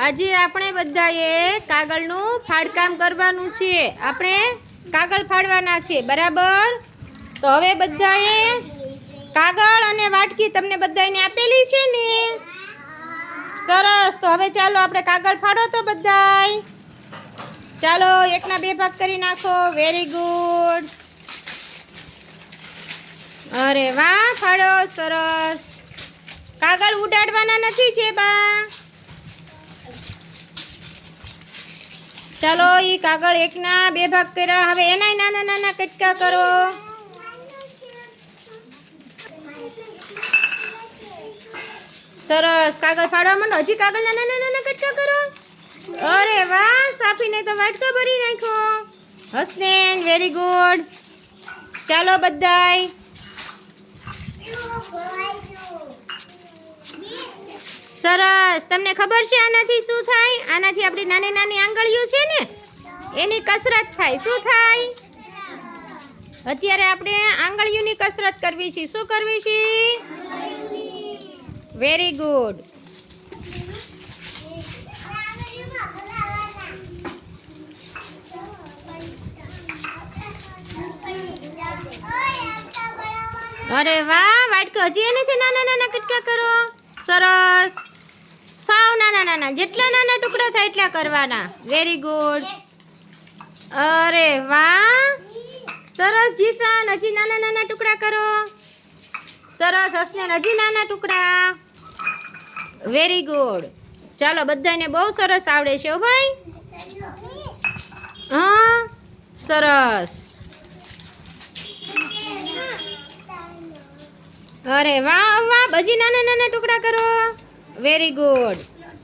આજે આપણે બધાએ કાગળનું ફાડકામ કરવાનું છે. આપણે કાગળ ફાડવાના છે, બરાબર? તો હવે બધાએ કાગળ અને વાટકી તમને બધાને આપેલી છે ને? સરસ. તો હવે ચાલો આપણે કાગળ ફાડો તો બધાય. ચાલો, એકના બે ભાગ કરી નાખો. વેરી ગુડ અરે વાહ, ફાડો. સરસ. કાગળ ઉડાડવાના નથી છે બા ચાલો, ઈ કાગળ એકના બે ભાગ કર્યા. હવે એનાય નાના નાના કટકા કરો. સરસ. કાગળ ફાડવા માંડો. હજી કાગળ નાના નાના કટકા કરો. અરે વાહ, સાફીને તો વાટકા ભરી નાખ્યો. હસનેન વેરી ગુડ ચાલો બધાય. સરસ. તમને ખબર છે આનાથી શું થાય? આનાથી આપણી નાની નાની આંગળીઓ છે ને એની કસરત થાય. શું થાય? અત્યારે આપણે આંગળીઓની કસરત કરવી છે. શું કરવી છે? વેરી ગુડ અરે વાહ વાટકો હજી નથી નાના નાના કટકા કરો. સરસ. સાવ નાના નાના. જેટલા નાના ટુકડા થાય એટલા કરવાના. વેરી ગુડ અરે વાહ! સરસ જીસન, હજી નાના નાના ટુકડા કરો. સરસ હસનેન હજી નાના ટુકડા. વેરી ગુડ ચાલો, બધાને બહુ સરસ આવડે છે હો ભાઈ. હા, સરસ. અરે વાહ વાહ બજી નાના નાના ટુકડા કરો. Very good